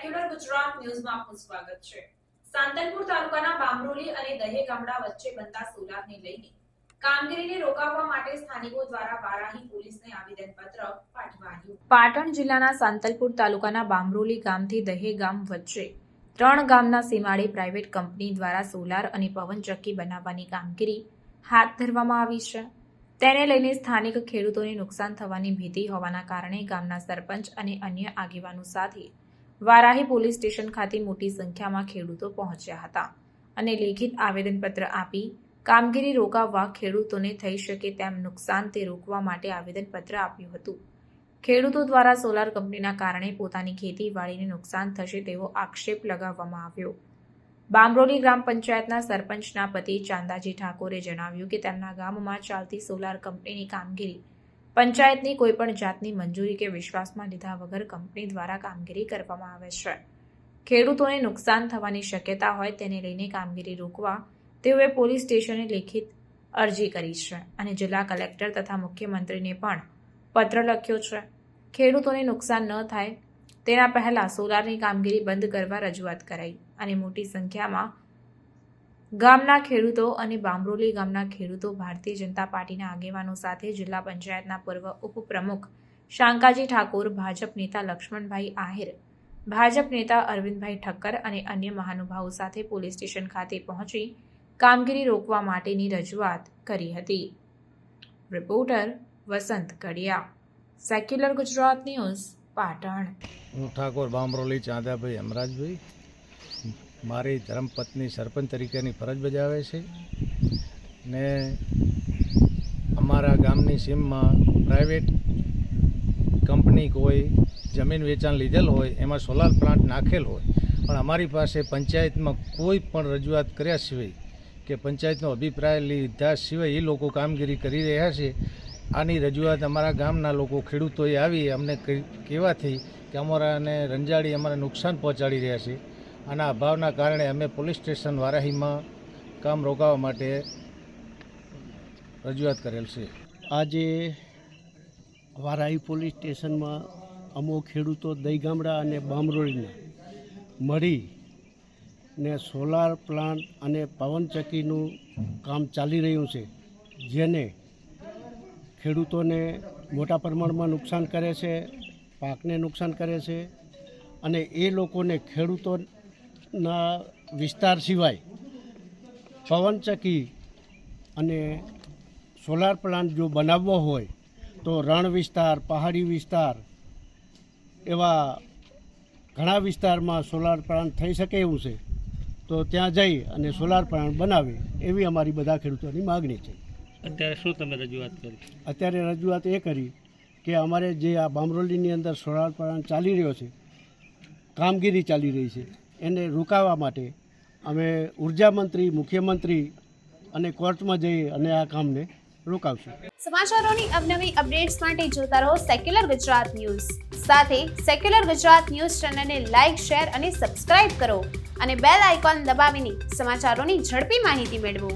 ન્યૂઝમાં આપનું સ્વાગત છે. સાંતલપુર તાલુકાના બામરોલી અને દહે ગામડા વચ્ચે બનતા સોલારને લઈને કામગીરીને રોકાવવા માટે સ્થાનિકો દ્વારા વારાહી પોલીસને આવેદનપત્ર પાઠવાયું પાટણ જિલ્લાના સાંતલપુર તાલુકાના બામરોલી ગામથી દહે ગામ વચ્ચે ત્રણ ગામના સીમાડે પ્રાઇવેટ કંપની દ્વારા સોલાર અને પવનચક્કી બનાવવાની કામગીરી હાથ ધરવામાં આવી છે. તેને લઈને સ્થાનિક ખેડૂતોને નુકસાન થવાની ભીતિ હોવાના કારણે ગામના સરપંચ અને અન્ય આગેવાનો સાથે વારાહી પોલીસ સ્ટેશન ખાતે મોટી સંખ્યામાં ખેડૂતો પહોંચ્યા હતા અને લેખિત આવેદનપત્ર આપી કામગીરી રોકાવવા ખેડૂતોને થઈ શકે તેમ નુકસાન તે રોકવા માટે આવેદનપત્ર આપ્યું હતું. ખેડૂતો દ્વારા સોલાર કંપનીના કારણે પોતાની ખેતીવાડીને નુકસાન થશે તેવો આક્ષેપ લગાવવામાં આવ્યો. બામરોલી ગ્રામ પંચાયતના સરપંચના પતિ ચાંદાજી ઠાકોરે જણાવ્યું કે તેમના ગામમાં ચાલતી સોલાર કંપનીની કામગીરી પંચાયતની કોઈપણ જાતની મંજૂરી કે વિશ્વાસમાં લીધા વગર કંપની દ્વારા કામગીરી કરવામાં આવે છે. ખેડૂતોને નુકસાન થવાની શક્યતા હોય તેને લઈને કામગીરી રોકવા તેઓએ પોલીસ સ્ટેશને લેખિત અરજી કરી છે અને જિલ્લા કલેક્ટર તથા મુખ્યમંત્રીને પણ પત્ર લખ્યો છે. ખેડૂતોને નુકસાન ન થાય તેના પહેલા સોલારની કામગીરી બંધ કરવા રજૂઆત કરાઈ અને મોટી સંખ્યામાં ગામના ખેડૂતો અને બામરોલી ગામના ખેડૂતો ભારતીય જનતા પાર્ટીના આગેવાનો સાથે જિલ્લા પંચાયતના પૂર્વ ઉપપ્રમુખ શાંકાજી ઠાકોર, ભાજપ નેતા લક્ષ્મણભાઈ આહિર, ભાજપ નેતા અરવિંદભાઈ ઠક્કર અને અન્ય મહાનુભાવો સાથે પોલીસ સ્ટેશન ખાતે પહોંચી કામગીરી રોકવા માટેની રજૂઆત કરી હતી. રિપોર્ટર વસંત કડિયા, સેક્યુલર ગુજરાત ન્યૂઝ, પાટણ. હું ઠાકોર બામરોલી ચાંદાભાઈ હમરાજભાઈ મારી ધર્મપત્ની સરપંચ તરીકેની ફરજ બજાવે છે ને અમારા ગામની સીમમાં પ્રાઇવેટ કંપની કોઈ જમીન વેચાણ લીધેલ હોય, એમાં સોલાર પ્લાન્ટ નાખેલ હોય, પણ અમારી પાસે પંચાયતમાં કોઈ પણ રજૂઆત કર્યા સિવાય કે પંચાયતનો અભિપ્રાય લીધા સિવાય એ લોકો કામગીરી કરી રહ્યા છે, આની રજૂઆત અમારા ગામના લોકો ખેડૂતોએ આવી અમને કહેવાથી કે અમારાને રંજાડી અમારે નુકસાન પહોંચાડી રહ્યા છે. આના અભાવના કારણે અમે પોલીસ સ્ટેશન વારાહીમાં કામ રોકાવા માટે રજૂઆત કરેલ છે. આજે વારાહી પોલીસ સ્ટેશનમાં અમુક ખેડૂતો દહીગામડા ગામડા અને બામરોળીના મળી ને સોલાર પ્લાન્ટ અને પવનચક્કીનું કામ ચાલી રહ્યું છે, જેને ખેડૂતોને મોટા પ્રમાણમાં નુકસાન કરે છે, પાકને નુકસાન કરે છે અને એ લોકોને ખેડૂતોના વિસ્તાર સિવાય પવનચક્કી અને સોલાર પ્લાન્ટ જો બનાવવો હોય તો રણ વિસ્તાર પહાડી વિસ્તાર એવા ઘણા વિસ્તારમાં સોલાર પ્લાન્ટ થઈ શકે એવું છે. તો ત્યાં જઈ અને સોલાર પ્લાન્ટ બનાવે એવી અમારી બધા ખેડૂતોની માગણી છે. અત્યારે શું તમે રજૂઆત કરી? અત્યારે રજૂઆત એ કરી કે અમારે જે આ બામરોલીની અંદર સોલાર પ્લાન્ટ ચાલી રહ્યો છે કામગીરી ચાલી રહી છે. એને રોકાવા માટે અમે ઊર્જા મંત્રી, મુખ્યમંત્રી અને કોર્ટમાં જઈ અને આ કામને રોકાવશું. સમાચારોની અવનવી અપડેટ્સ માટે જોતા રહો સેક્યુલર ગુજરાત ન્યૂઝ સાથે સેક્યુલર ગુજરાત ન્યૂઝ ચેનલને લાઇક શેર અને સબસ્ક્રાઇબ કરો અને બેલ આઇકોન દબાવીને સમાચારોની ઝડપી માહિતી મેળવો.